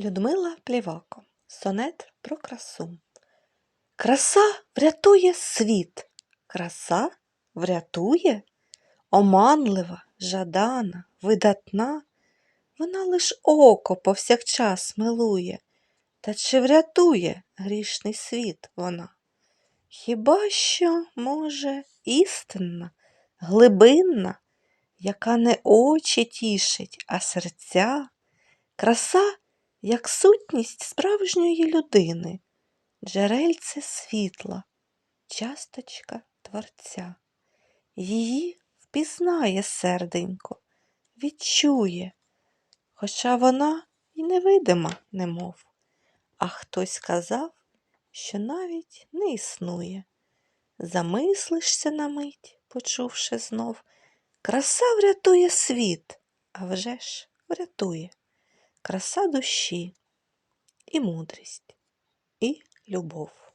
Людмила Плівако. Сонет про красу. Краса врятує світ. Краса врятує. Оманлива, жадана, видатна. Вона лиш око повсякчас милує. Та чи врятує грішний світ вона? Хіба що, може, істинна, глибинна, яка не очі тішить, а серця, краса, як сутність справжньої людини, джерельце світла, часточка Творця. Її впізнає серденько, відчує, хоча вона й невидима, немов, а хтось сказав, що навіть не існує. Замислишся на мить, почувши знов, краса врятує світ, а вже ж врятує. Краса душі і мудрість, і любов.